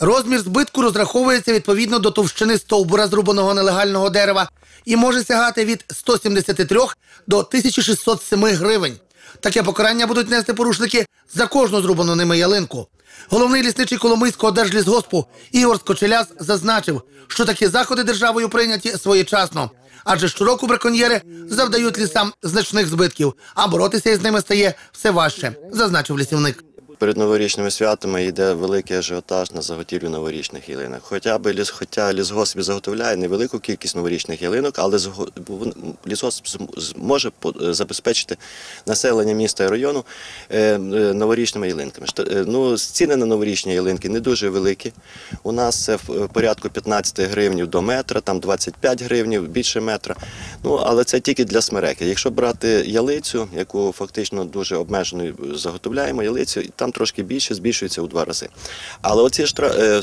Розмір збитку розраховується відповідно до товщини стовбура зрубаного нелегального дерева і може сягати від 173 до 1607 гривень. Таке покарання будуть нести порушники за кожну зрубану ними ялинку. Головний лісничий Коломийського держлісгоспу Ігор Скочеляс зазначив, що такі заходи державою прийняті своєчасно, адже щороку браконьєри завдають лісам значних збитків, а боротися із ними стає все важче, зазначив лісівник. Перед новорічними святами йде великий ажіотаж на заготівлю новорічних ялинок. Хоча б ліс, хоча лісгосп заготовляє невелику кількість новорічних ялинок, але лісгосп зможе забезпечити населення міста і району е, е, новорічними ялинками. Е, Ну, ціни на новорічні ялинки не дуже великі. У нас це в порядку 15 гривнів до метра, там 25 гривнів, більше метра. Ну, але це тільки для смереки. Якщо брати ялицю, яку фактично дуже обмежено заготовляємо, ялицю, там трошки більше збільшується у два рази. Але оці штра... е,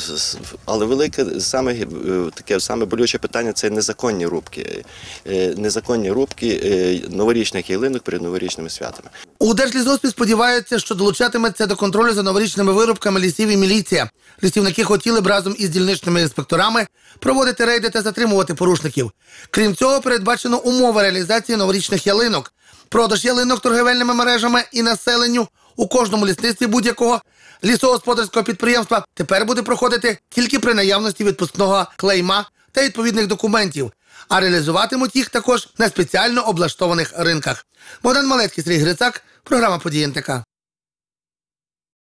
але велике саме е, таке саме болюче питання це незаконні рубки. Е, Незаконні рубки новорічних ялинок перед новорічними святами. У Держлісгоспі сподіваються, що долучатиметься до контролю за новорічними вирубками лісів і міліція. Лісівники хотіли б разом із дільничними інспекторами проводити рейди та затримувати порушників. Крім цього, передбачено умови реалізації новорічних ялинок, продаж ялинок торгівельними мережами і населенню у кожному лісництві будь-якого лісогосподарського підприємства тепер буде проходити тільки при наявності відпускного клейма та відповідних документів, а реалізуватимуть їх також на спеціально облаштованих ринках. Богдан Малецький, Сергій Грицак, програма «Події НТК».